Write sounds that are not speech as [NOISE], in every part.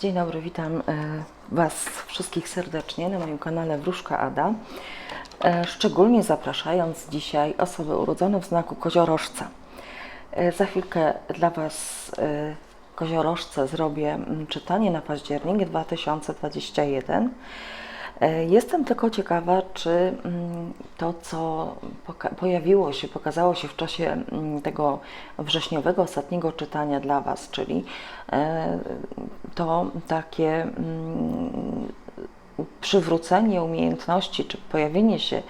Dzień dobry, witam e, Was wszystkich serdecznie na moim kanale Wróżka Ada. E, Szczególnie zapraszając dzisiaj osoby urodzone w znaku koziorożca. E, Za chwilkę dla Was koziorożce zrobię mm, czytanie na październik 2021. E, Jestem tylko ciekawa, czy mm, to, co pojawiło się, pokazało się w czasie mm, tego wrześniowego ostatniego czytania dla Was, czyli e, to takie mm, przywrócenie umiejętności, czy pojawienie się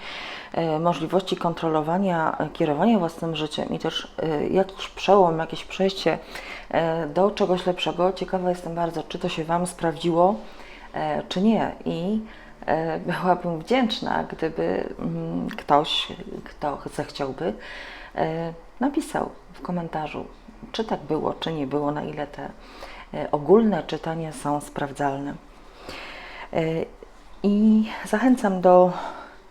e, możliwości kontrolowania, kierowania własnym życiem i też jakiś przełom, jakieś przejście do czegoś lepszego. Ciekawa jestem bardzo, czy to się Wam sprawdziło, czy nie. I byłabym wdzięczna, gdyby mm, ktoś, kto zechciałby, e, napisał w komentarzu, czy tak było, czy nie było, na ile te e, ogólne czytania są sprawdzalne. E, I zachęcam do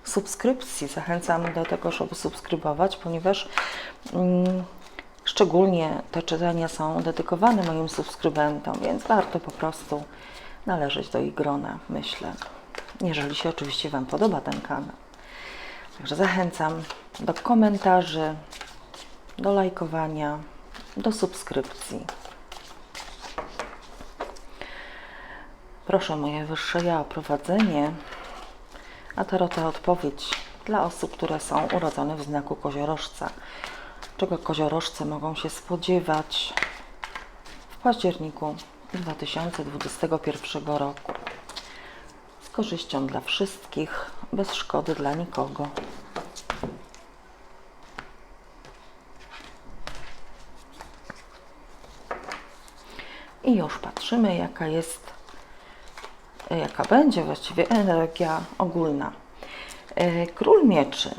subskrypcji, zachęcam do tego, żeby subskrybować, ponieważ mm, szczególnie te czytania są dedykowane moim subskrybentom, więc warto po prostu należeć do ich grona, myślę. Jeżeli się oczywiście Wam podoba ten kanał. Także zachęcam do komentarzy, do lajkowania, do subskrypcji. Proszę moje wyższe ja o prowadzenie, a tarota odpowiedź dla osób, które są urodzone w znaku koziorożca. Czego koziorożce mogą się spodziewać w październiku 2021 roku. Korzyścią dla wszystkich, bez szkody dla nikogo. I już patrzymy, jaka jest jaka będzie właściwie energia ogólna. E, Król mieczy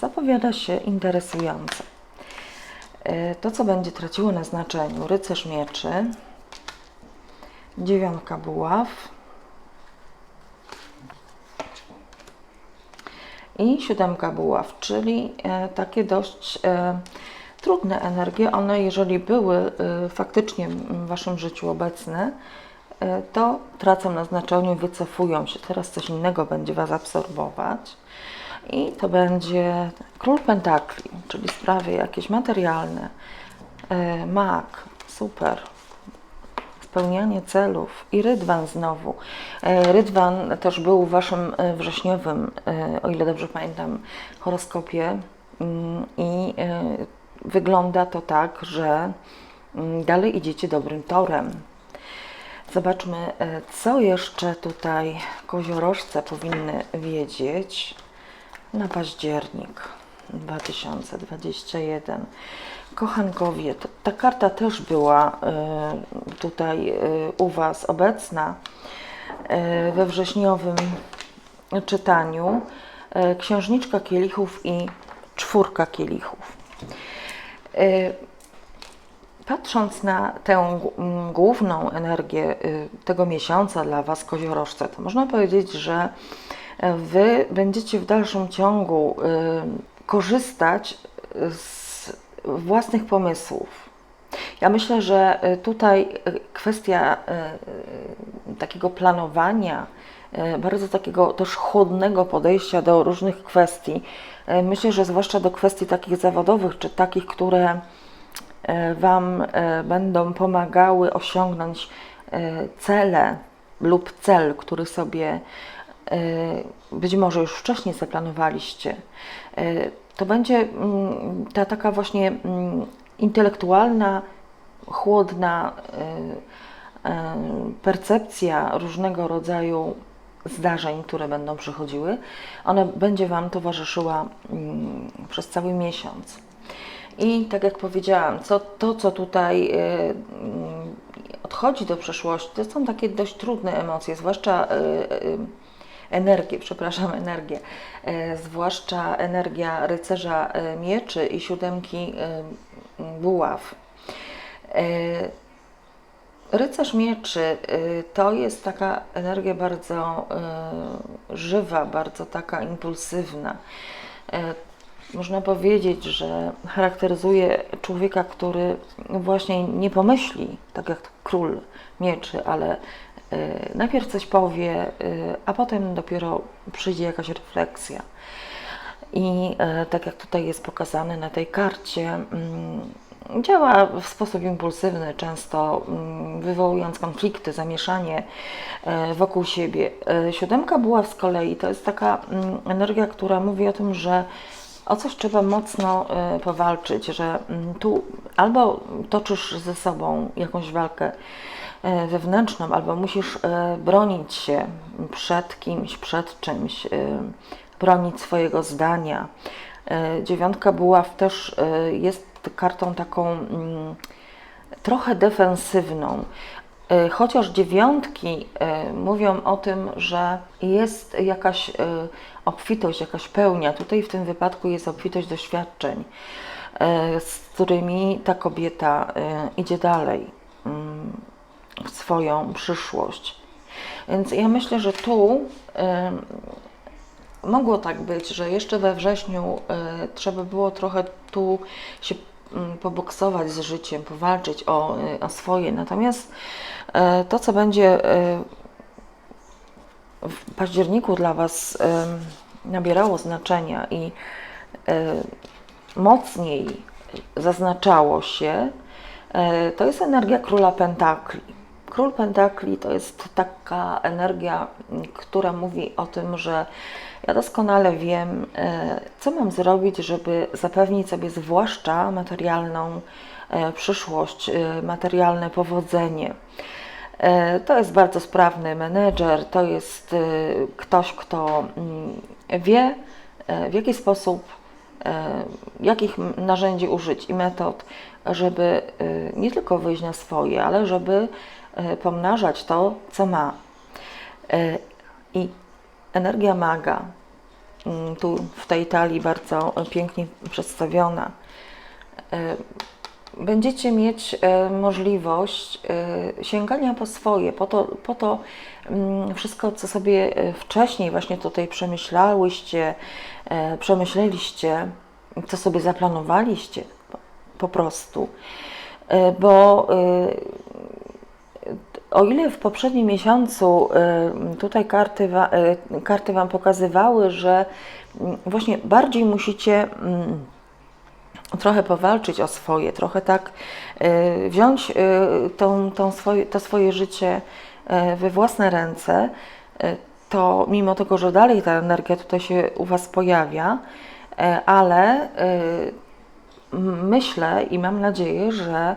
zapowiada się interesująco. E, To, co będzie traciło na znaczeniu, rycerz mieczy, dziewiątka buław i siódemka buław, czyli e, takie dość e, trudne energie. One, jeżeli były e, faktycznie w Waszym życiu obecne, to tracą na znaczeniu, wycofują się. Teraz coś innego będzie Was absorbować. I to będzie król pentakli, czyli sprawy jakieś materialne, mag, super, spełnianie celów i rydwan znowu. E, Rydwan też był w Waszym e, wrześniowym, e, o ile dobrze pamiętam, horoskopie Mm, i wygląda to tak, że mm, dalej idziecie dobrym torem. Zobaczmy, co jeszcze tutaj koziorożce powinny wiedzieć na październik 2021. Kochankowie, ta karta też była e, tutaj e, u Was obecna e, we wrześniowym czytaniu. Księżniczka kielichów i czwórka kielichów. Patrząc na tę główną energię tego miesiąca dla Was, koziorożce, to można powiedzieć, że Wy będziecie w dalszym ciągu korzystać z własnych pomysłów. Ja myślę, że y, tutaj y, kwestia y, takiego planowania, bardzo takiego też chłodnego podejścia do różnych kwestii, myślę, że zwłaszcza do kwestii takich zawodowych, czy takich, które Wam będą pomagały osiągnąć cele lub cel, który sobie być może już wcześniej zaplanowaliście. To będzie mm, ta taka właśnie mm, intelektualna, chłodna e, e, percepcja różnego rodzaju zdarzeń, które będą przychodziły. Ona będzie Wam towarzyszyła mm, przez cały miesiąc. I tak jak powiedziałam, co, to co tutaj y, odchodzi do przeszłości, to są takie dość trudne emocje, zwłaszcza y, y, energię, przepraszam, energię, y, zwłaszcza energia rycerza y, mieczy i siódemki y, buław. Rycerz mieczy to jest taka energia bardzo żywa, bardzo taka impulsywna. Można powiedzieć, że charakteryzuje człowieka, który właśnie nie pomyśli, tak jak król mieczy, ale najpierw coś powie, y, a potem dopiero przyjdzie jakaś refleksja. I e, tak jak tutaj jest pokazane na tej karcie, mm, działa w sposób impulsywny, często mm, wywołując konflikty, zamieszanie wokół siebie. Siódemka buław z kolei to jest taka mm, energia, która mówi o tym, że o coś trzeba mocno powalczyć, że tu albo toczysz ze sobą jakąś walkę wewnętrzną, albo musisz e, bronić się przed kimś, przed czymś, e, bronić swojego zdania. E, Dziewiątka buław też e, jest kartą taką mm, trochę defensywną. E, Chociaż dziewiątki e, mówią o tym, że jest jakaś e, obfitość, jakaś pełnia. Tutaj w tym wypadku jest obfitość doświadczeń, e, z którymi ta kobieta e, idzie dalej swoją przyszłość. Więc ja myślę, że tu e, mogło tak być, że jeszcze we wrześniu e, trzeba było trochę tu się mm, poboksować z życiem, powalczyć o, e, o swoje. Natomiast e, to, co będzie e, w październiku dla Was e, nabierało znaczenia i e, mocniej zaznaczało się, e, to jest energia króla pentakli. Król pentakli to jest taka energia, m, która mówi o tym, że ja doskonale wiem, e, co mam zrobić, żeby zapewnić sobie zwłaszcza materialną e, przyszłość, e, materialne powodzenie. To jest bardzo sprawny menedżer, to jest ktoś, kto mm, wie, w jaki sposób, jakich narzędzi użyć i metod, żeby nie tylko wyjść na swoje, ale żeby pomnażać to, co ma. E, I energia maga, mm, tu w tej talii bardzo pięknie przedstawiona, e, będziecie mieć e, możliwość e, sięgania po swoje, po to, po to mm, wszystko, co sobie e, wcześniej właśnie tutaj przemyślałyście, e, przemyśleliście, co sobie zaplanowaliście po, prostu. E, Bo e, o ile w poprzednim miesiącu y, tutaj karty, y, karty Wam pokazywały, że mm, właśnie bardziej musicie mm, trochę powalczyć o swoje, trochę tak y, wziąć tą, tą swoje, to swoje życie we własne ręce, to mimo tego, że dalej ta energia tutaj się u Was pojawia, ale Myślę i mam nadzieję, że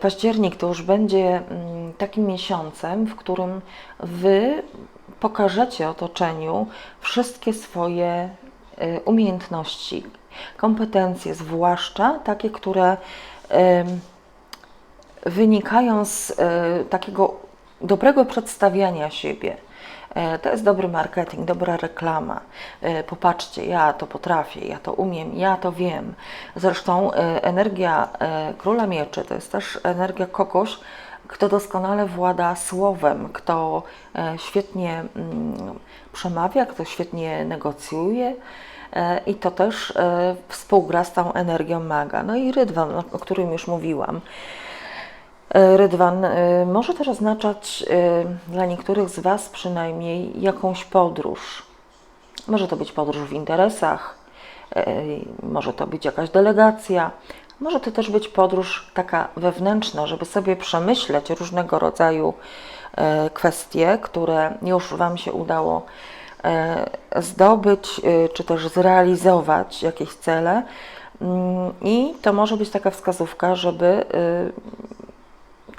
październik to już będzie mm, takim miesiącem, w którym Wy pokażecie otoczeniu wszystkie swoje e, umiejętności, kompetencje, zwłaszcza takie, które wynikają z e, takiego dobrego przedstawiania siebie. E, To jest dobry marketing, dobra reklama. E, Popatrzcie, ja to potrafię, ja to umiem, ja to wiem. Zresztą e, energia króla mieczy to jest też energia kogoś, kto doskonale włada słowem, kto świetnie mm, przemawia, kto świetnie negocjuje. I to też współgra z tą energią maga. No i rydwan, o którym już mówiłam. E, Rydwan e, może też oznaczać e, dla niektórych z Was przynajmniej jakąś podróż. Może to być podróż w interesach, może to być jakaś delegacja, może to też być podróż taka wewnętrzna, żeby sobie przemyśleć różnego rodzaju kwestie, które już Wam się udało zdobyć, czy też zrealizować jakieś cele. Mm, I to może być taka wskazówka, żeby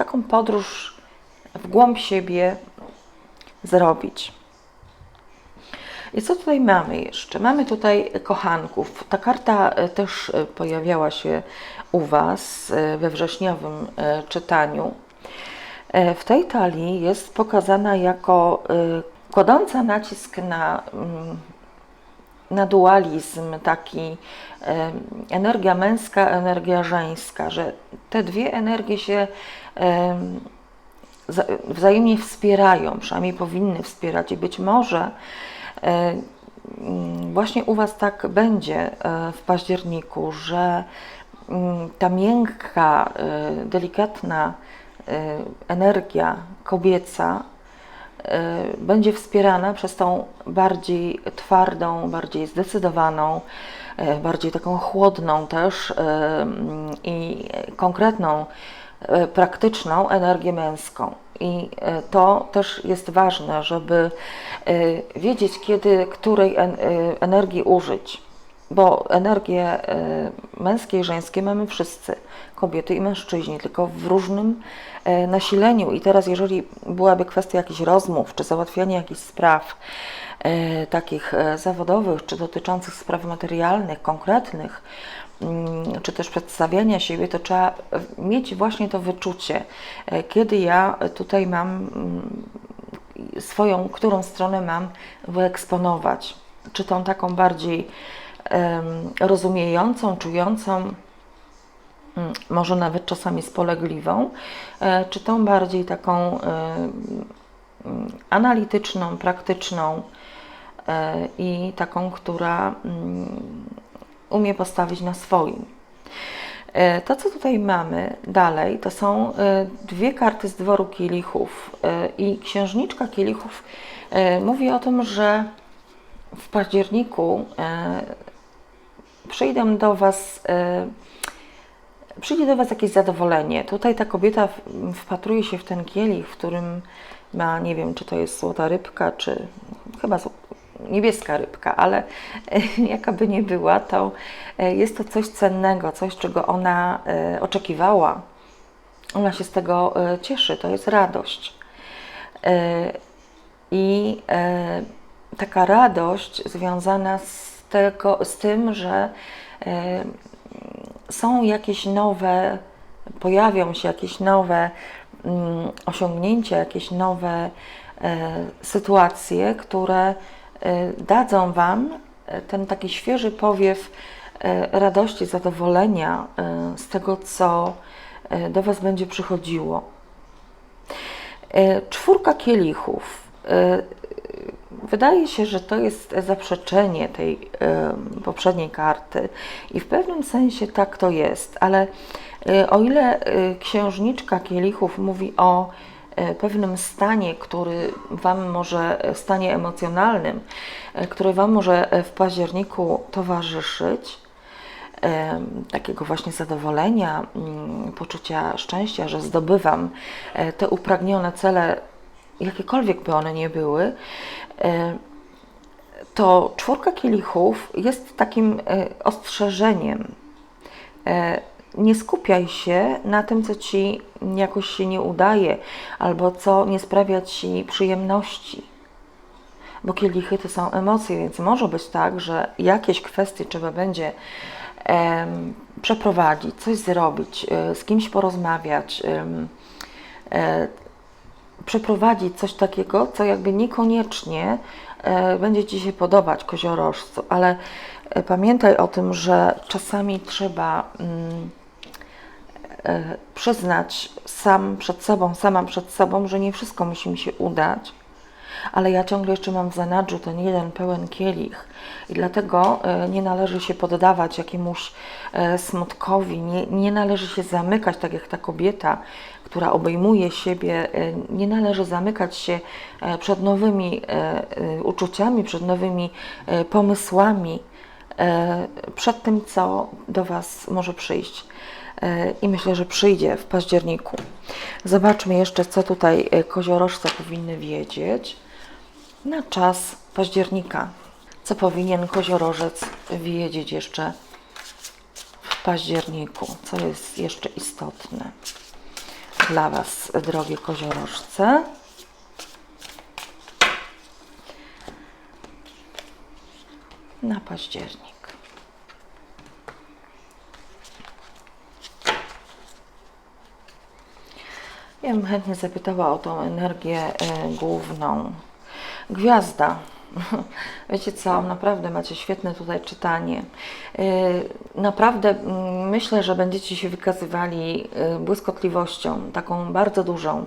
taką podróż w głąb siebie zrobić. I co tutaj mamy jeszcze? Mamy tutaj kochanków. Ta karta e, też e, pojawiała się u Was e, we wrześniowym czytaniu. W tej talii jest pokazana jako kładąca nacisk na, mm, na dualizm, taki energia męska, energia żeńska, że te dwie energie się em, za- wzajemnie wspierają, przynajmniej powinny wspierać. I być może właśnie u Was tak będzie e, w październiku, że mm, ta miękka, e, delikatna e, energia kobieca będzie wspierana przez tą bardziej twardą, bardziej zdecydowaną, e, bardziej taką chłodną też e, mm, i konkretną, praktyczną energię męską. I to też jest ważne, żeby wiedzieć, kiedy której en- energii użyć. Bo energie e, męskie i żeńskie mamy wszyscy, kobiety i mężczyźni, tylko w różnym e, nasileniu. I teraz, jeżeli byłaby kwestia jakichś rozmów, czy załatwiania jakichś spraw e, takich zawodowych, czy dotyczących spraw materialnych, konkretnych, mm, czy też przedstawiania siebie, to trzeba mieć właśnie to wyczucie, kiedy ja tutaj mam mm, swoją, którą stronę mam wyeksponować. Czy tą taką bardziej rozumiejącą, czującą, mm, może nawet czasami spolegliwą, e, czy tą bardziej taką mm, analityczną, praktyczną e, i taką, która mm, umie postawić na swoim. E, To, co tutaj mamy dalej, to są e, dwie karty z dworu kielichów. E, I księżniczka kielichów e, mówi o tym, że w październiku przyjdą do Was, e, przyjdzie do Was jakieś zadowolenie. Tutaj ta kobieta wpatruje się w ten kielich, w którym ma, nie wiem, czy to jest złota rybka, czy chyba niebieska rybka, ale [LAUGHS] jaka by nie była, to e, jest to coś cennego, coś, czego ona e, oczekiwała. Ona się z tego cieszy, to jest radość. I taka radość związana z, tego, z tym, że e, są jakieś nowe, pojawią się jakieś nowe mm, osiągnięcia, jakieś nowe e, sytuacje, które e, dadzą Wam ten taki świeży powiew radości, zadowolenia z tego, co do Was będzie przychodziło. Czwórka kielichów. Wydaje się, że to jest zaprzeczenie tej e, poprzedniej karty i w pewnym sensie tak to jest, ale e, o ile e, księżniczka kielichów mówi o e, pewnym stanie, który Wam może, e, stanie emocjonalnym, e, który Wam może w październiku towarzyszyć, takiego właśnie zadowolenia, mm, poczucia szczęścia, że zdobywam e, te upragnione cele, jakiekolwiek by one nie były, to czwórka kielichów jest takim e, ostrzeżeniem. E, Nie skupiaj się na tym, co ci jakoś się nie udaje, albo co nie sprawia ci przyjemności bo kielichy to są emocje, więc może być tak, że jakieś kwestie trzeba będzie przeprowadzić, coś zrobić, e, z kimś porozmawiać, e, przeprowadzić coś takiego, co jakby niekoniecznie e, będzie Ci się podobać, koziorożcu, ale e, pamiętaj o tym, że czasami trzeba mm, e, przyznać sam przed sobą, sama przed sobą, że nie wszystko musi mi się udać, ale ja ciągle jeszcze mam w zanadrzu ten jeden pełen kielich i dlatego nie należy się poddawać jakiemuś smutkowi, nie, nie należy się zamykać, tak jak ta kobieta, która obejmuje siebie, e, nie należy zamykać się e, przed nowymi e, uczuciami, przed nowymi pomysłami, przed tym, co do Was może przyjść. I myślę, że przyjdzie w październiku. Zobaczmy jeszcze, co tutaj koziorożce powinny wiedzieć na czas października. Co powinien koziorożec wiedzieć jeszcze w październiku? Co jest jeszcze istotne dla Was, drogie koziorożce? Na październik. Ja bym chętnie zapytała o tą energię e, główną. Gwiazda. [LAUGHS] Wiecie co, naprawdę macie świetne tutaj czytanie. E, Naprawdę myślę, że będziecie się wykazywali e, błyskotliwością, taką bardzo dużą,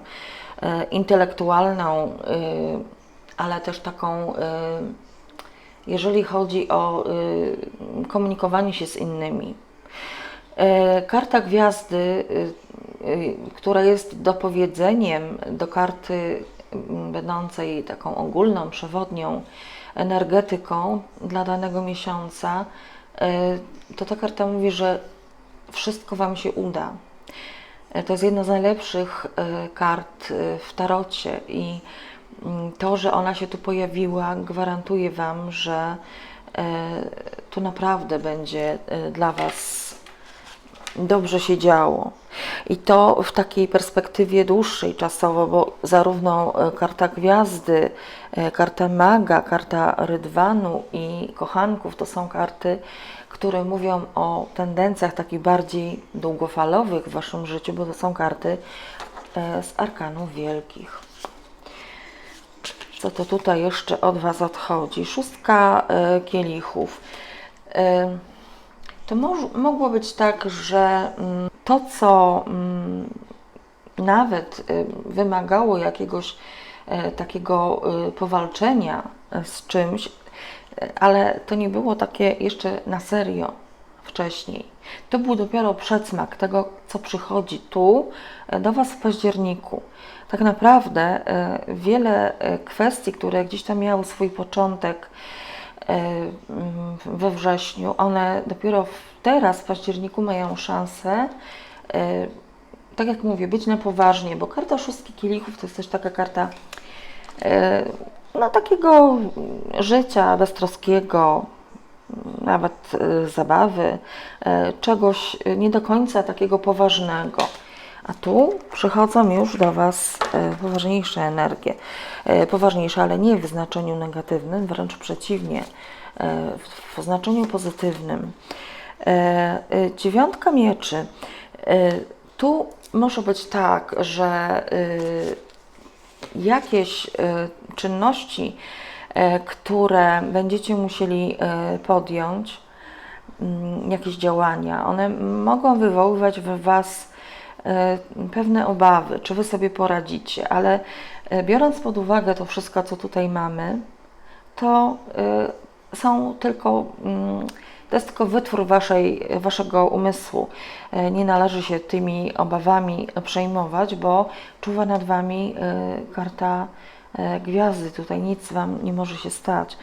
e, intelektualną, ale też taką jeżeli chodzi o komunikowanie się z innymi. Karta gwiazdy, która jest dopowiedzeniem do karty będącej taką ogólną, przewodnią energetyką dla danego miesiąca, e, to ta karta mówi, że wszystko Wam się uda. E, To jest jedna z najlepszych e, kart w tarocie i mm, to, że ona się tu pojawiła, gwarantuje Wam, że tu naprawdę będzie dla Was dobrze się działo. I to w takiej perspektywie dłuższej czasowo, bo zarówno e, karta gwiazdy, e, karta maga, karta rydwanu i kochanków to są karty, które mówią o tendencjach takich bardziej długofalowych w Waszym życiu, bo to są karty e, z arkanów wielkich. Co to tutaj jeszcze od Was odchodzi? Szóstka kielichów. To mogło być tak, że mm, to, co mm, nawet y, wymagało jakiegoś e, takiego y, powalczenia z czymś, ale to nie było takie jeszcze na serio wcześniej. To był dopiero przedsmak tego, co przychodzi tu do Was w październiku. Tak naprawdę wiele kwestii, które gdzieś tam miały swój początek, we wrześniu, one dopiero teraz, w październiku, mają szansę, e, tak jak mówię, być na poważnie, bo karta szóstki kielichów to jest też taka karta e, no, takiego życia beztroskiego, nawet e, zabawy, e, czegoś e, nie do końca takiego poważnego. A tu przychodzą już do Was e, poważniejsze energie. E, Poważniejsze, ale nie w znaczeniu negatywnym, wręcz przeciwnie, e, w- w znaczeniu pozytywnym. Dziewiątka mieczy. Tu może być tak, że jakieś czynności, które będziecie musieli podjąć, mm, jakieś działania, one mogą wywoływać we Was pewne obawy, czy Wy sobie poradzicie, ale e, biorąc pod uwagę to wszystko, co tutaj mamy, to y, są tylko, mm, to jest tylko wytwór waszej, waszego umysłu. E, Nie należy się tymi obawami przejmować, bo czuwa nad wami karta e, gwiazdy. Tutaj nic wam nie może się stać.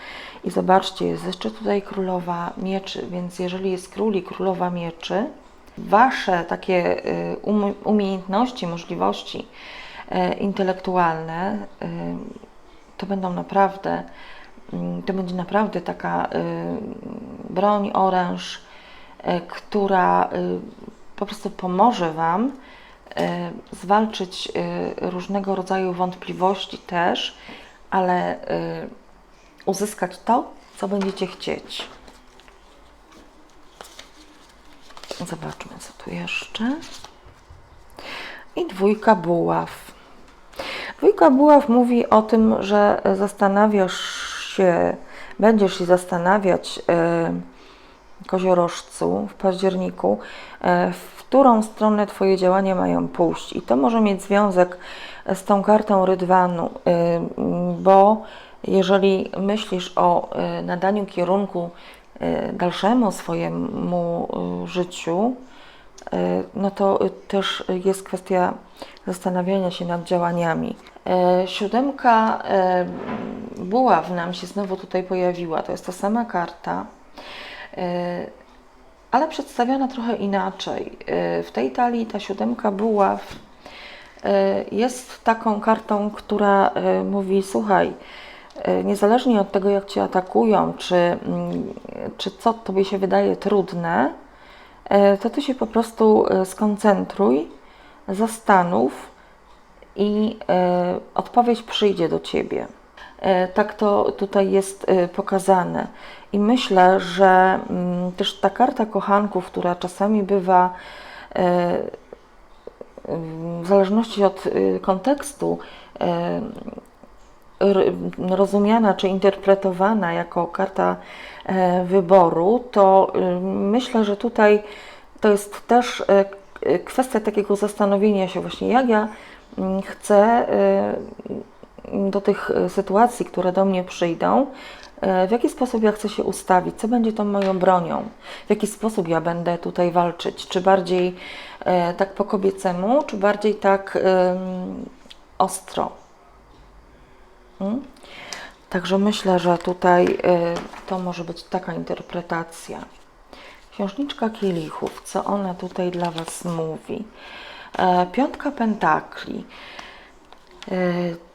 I zobaczcie, jest jeszcze tutaj królowa mieczy, więc jeżeli jest król i królowa mieczy, wasze takie y, um- umiejętności, możliwości e, intelektualne y, to będą naprawdę, mm, to będzie naprawdę taka y, broń, oręż, y, która y, po prostu pomoże Wam y, zwalczyć y, różnego rodzaju wątpliwości też, ale y, uzyskać to, co będziecie chcieć. Zobaczmy, co tu jeszcze. I dwójka buław. Dwójka buław mówi o tym, że zastanawiasz się, będziesz się zastanawiać, e, koziorożcu, w październiku, e, w którą stronę Twoje działania mają pójść. I to może mieć związek z tą kartą rydwanu, m, bo jeżeli myślisz o e, nadaniu kierunku dalszemu swojemu e, życiu, E, no to y, też jest kwestia zastanawiania się nad działaniami. Siódemka buław nam się znowu tutaj pojawiła. To jest ta sama karta, ale przedstawiona trochę inaczej. W tej talii ta siódemka buław jest taką kartą, która mówi: Słuchaj, niezależnie od tego, jak cię atakują, czy, mm, czy co tobie się wydaje trudne, e, to ty się po prostu e, skoncentruj, zastanów i e, odpowiedź przyjdzie do ciebie. E, Tak to tutaj jest e, pokazane. I myślę, że mm, też ta karta kochanków, która czasami bywa e, w zależności od kontekstu e, rozumiana czy interpretowana jako karta e, wyboru, to y, myślę, że tutaj to jest też e, k- kwestia takiego zastanowienia się właśnie, jak ja mm, chcę y, do tych e, sytuacji, które do mnie przyjdą, e, w jaki sposób ja chcę się ustawić, co będzie tą moją bronią, w jaki sposób ja będę tutaj walczyć, czy bardziej e, tak po kobiecemu, czy bardziej tak ostro. Mm? Także myślę, że tutaj y, to może być taka interpretacja. Księżniczka kielichów, co ona tutaj dla Was mówi? E, Piątka pentakli. E,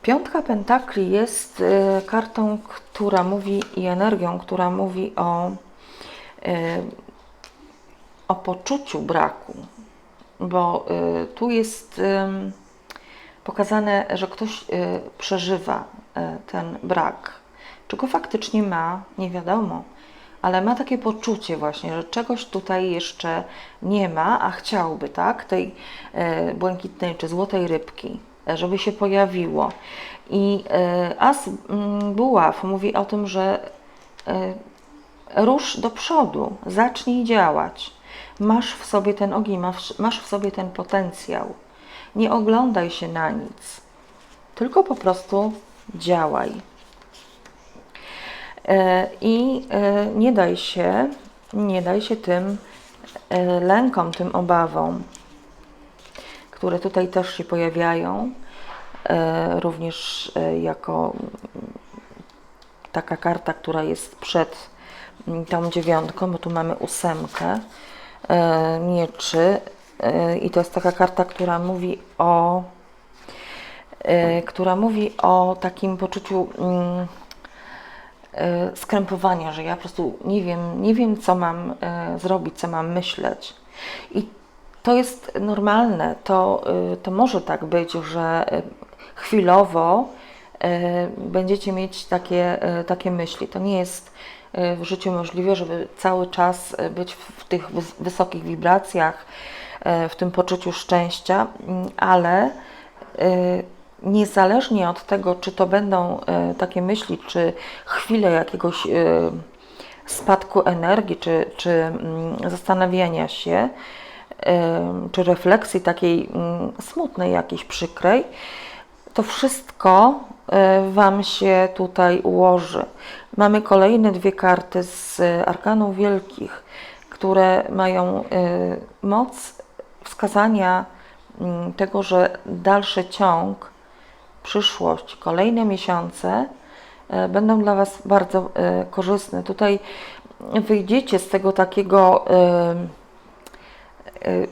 Piątka pentakli jest e, kartą, która mówi i energią, która mówi o, e, o poczuciu braku, bo tu jest pokazane, że ktoś przeżywa ten brak. Czy go faktycznie ma, nie wiadomo, ale ma takie poczucie właśnie, że czegoś tutaj jeszcze nie ma, a chciałby, tak, tej e, błękitnej czy złotej rybki, e, żeby się pojawiło. I e, as mm, buław mówi o tym, że e, rusz do przodu, zacznij działać. Masz w sobie ten ogień, masz w sobie ten potencjał. Nie oglądaj się na nic, tylko po prostu działaj. E, I e, nie daj się, nie daj się tym e, lękom, tym obawom, które tutaj też się pojawiają, również jako taka karta, która jest przed mm, tą dziewiątką, bo tu mamy ósemkę mieczy i to jest taka karta, która mówi o która mówi o takim poczuciu mm, e, skrępowania, że ja po prostu nie wiem, nie wiem co mam e, zrobić, co mam myśleć. I to jest normalne, to, to może tak być, że chwilowo będziecie mieć takie, takie myśli. To nie jest w życiu możliwe, żeby cały czas być w, tych wys- wysokich wibracjach, w tym poczuciu szczęścia, mm, ale niezależnie od tego, czy to będą e, takie myśli, czy chwile jakiegoś e, spadku energii, czy, czy mm, zastanawiania się, em, czy refleksji takiej mm, smutnej, jakiejś przykrej, to wszystko e, Wam się tutaj ułoży. Mamy kolejne dwie karty z e, arkanów wielkich, które mają e, moc wskazania mm, tego, że dalszy ciąg, przyszłość, kolejne miesiące e, będą dla Was bardzo e, korzystne. Tutaj wyjdziecie z tego takiego e,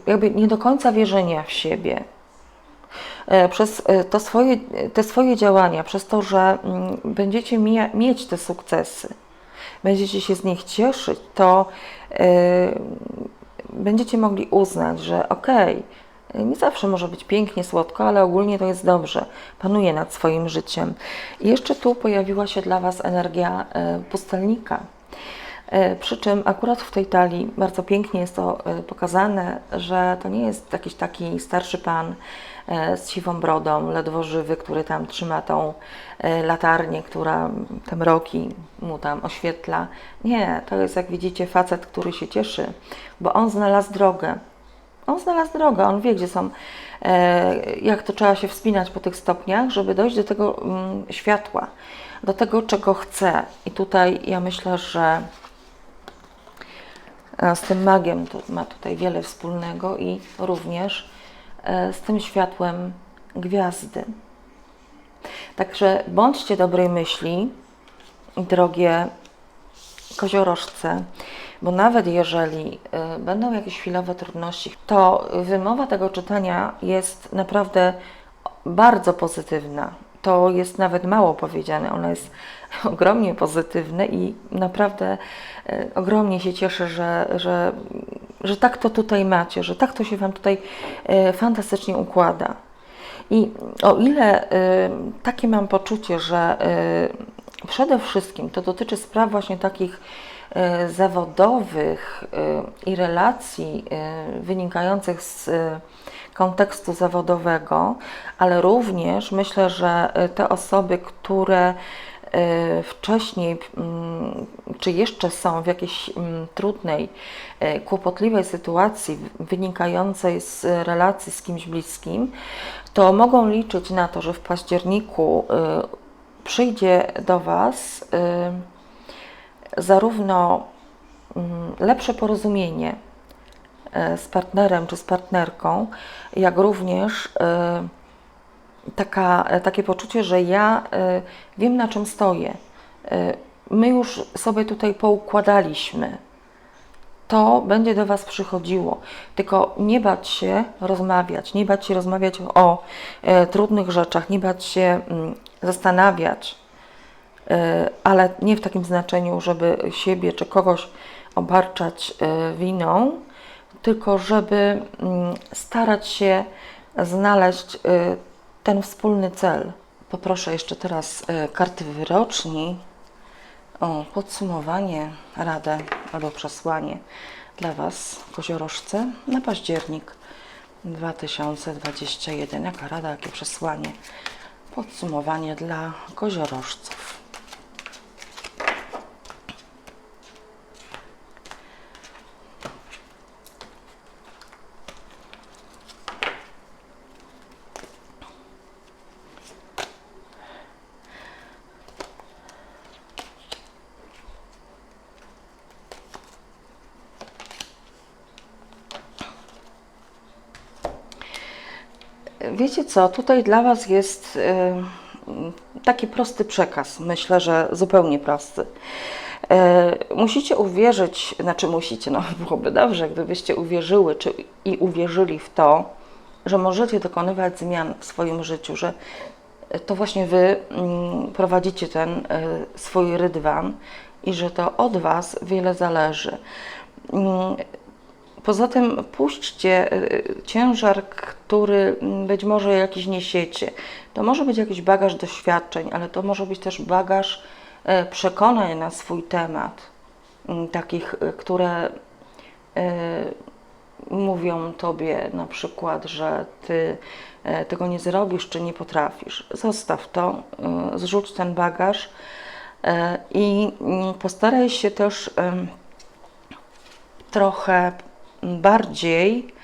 jakby nie do końca wierzenia w siebie. Przez to swoje, te swoje działania, przez to, że mm, będziecie mieć te sukcesy, będziecie się z nich cieszyć, to będziecie mogli uznać, że okej, nie zawsze może być pięknie, słodko, ale ogólnie to jest dobrze. Panuję nad swoim życiem. I jeszcze tu pojawiła się dla Was energia e, pustelnika. E, Przy czym akurat w tej talii bardzo pięknie jest to e, pokazane, że to nie jest jakiś taki starszy pan z siwą brodą, ledwo żywy, który tam trzyma tą latarnię, która te mroki mu tam oświetla. Nie, to jest jak widzicie facet, który się cieszy, bo on znalazł drogę. On znalazł drogę, on wie, gdzie są, e, jak to trzeba się wspinać po tych stopniach, żeby dojść do tego mm, światła, do tego, czego chce. I tutaj ja myślę, że e, z tym magiem to ma tutaj wiele wspólnego i również e, z tym światłem gwiazdy. Także bądźcie dobrej myśli, drogie koziorożce, bo nawet jeżeli y, będą jakieś chwilowe trudności, to wymowa tego czytania jest naprawdę bardzo pozytywna. To jest nawet mało powiedziane, ona jest [LAUGHS] ogromnie pozytywna i naprawdę y, ogromnie się cieszę, że, że, że tak to tutaj macie, że tak to się Wam tutaj y, fantastycznie układa. I o ile takie mam poczucie, że przede wszystkim to dotyczy spraw właśnie takich zawodowych y, i relacji y, wynikających z kontekstu zawodowego, ale również myślę, że te osoby, które wcześniej, mm, czy jeszcze są w jakiejś mm, trudnej, kłopotliwej sytuacji wynikającej z relacji z kimś bliskim, to mogą liczyć na to, że w październiku przyjdzie do Was zarówno mm, lepsze porozumienie y, z partnerem czy z partnerką, jak również y, taka, takie poczucie, że ja wiem na czym stoję. My już sobie tutaj poukładaliśmy. To będzie do Was przychodziło. Tylko nie bać się rozmawiać, nie bać się rozmawiać o e, trudnych rzeczach, nie bać się mm, zastanawiać, e, ale nie w takim znaczeniu, żeby siebie czy kogoś obarczać e, winą, tylko żeby mm, starać się znaleźć e, ten wspólny cel. Poproszę jeszcze teraz e, karty wyroczni o podsumowanie, radę albo przesłanie dla Was, koziorożce, na październik 2021. Jaka rada, jakie przesłanie, podsumowanie dla koziorożców. Wiecie co, tutaj dla Was jest taki prosty przekaz. Myślę, że zupełnie prosty. E, Musicie uwierzyć, znaczy musicie, no [LAUGHS] byłoby dobrze, gdybyście uwierzyły czy, i uwierzyli w to, że możecie dokonywać zmian w swoim życiu, że to właśnie Wy mm, prowadzicie ten y, swój rydwan i że to od Was wiele zależy. Poza tym puśćcie y, ciężar, który mm, być może jakiś niesiecie. To może być jakiś bagaż doświadczeń, ale to może być też bagaż e, przekonań na swój temat, mm, takich, y, które mówią tobie na przykład, że ty e, tego nie zrobisz czy nie potrafisz. Zostaw to, y, zrzuć ten bagaż e, i mm, postaraj się też trochę bardziej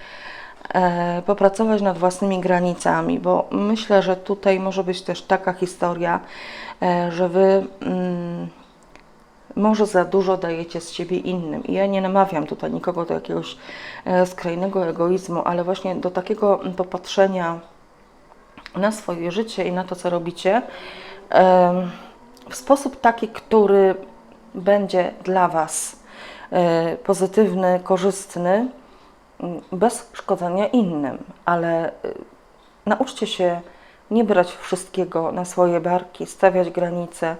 e, popracować nad własnymi granicami, bo myślę, że tutaj może być też taka historia, e, że wy mm, może za dużo dajecie z siebie innym. I ja nie namawiam tutaj nikogo do jakiegoś e, skrajnego egoizmu, ale właśnie do takiego popatrzenia na swoje życie i na to, co robicie w sposób taki, który będzie dla Was pozytywny, korzystny, bez szkodzenia innym, ale e, nauczcie się nie brać wszystkiego na swoje barki, stawiać granice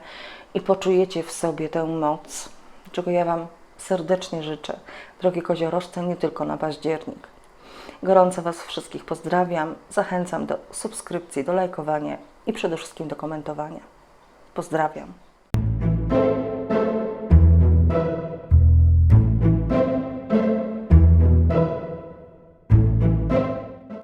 i poczujecie w sobie tę moc, czego ja Wam serdecznie życzę, drogie koziorożce, nie tylko na październik. Gorąco Was wszystkich pozdrawiam, zachęcam do subskrypcji, do lajkowania i przede wszystkim do komentowania. Pozdrawiam.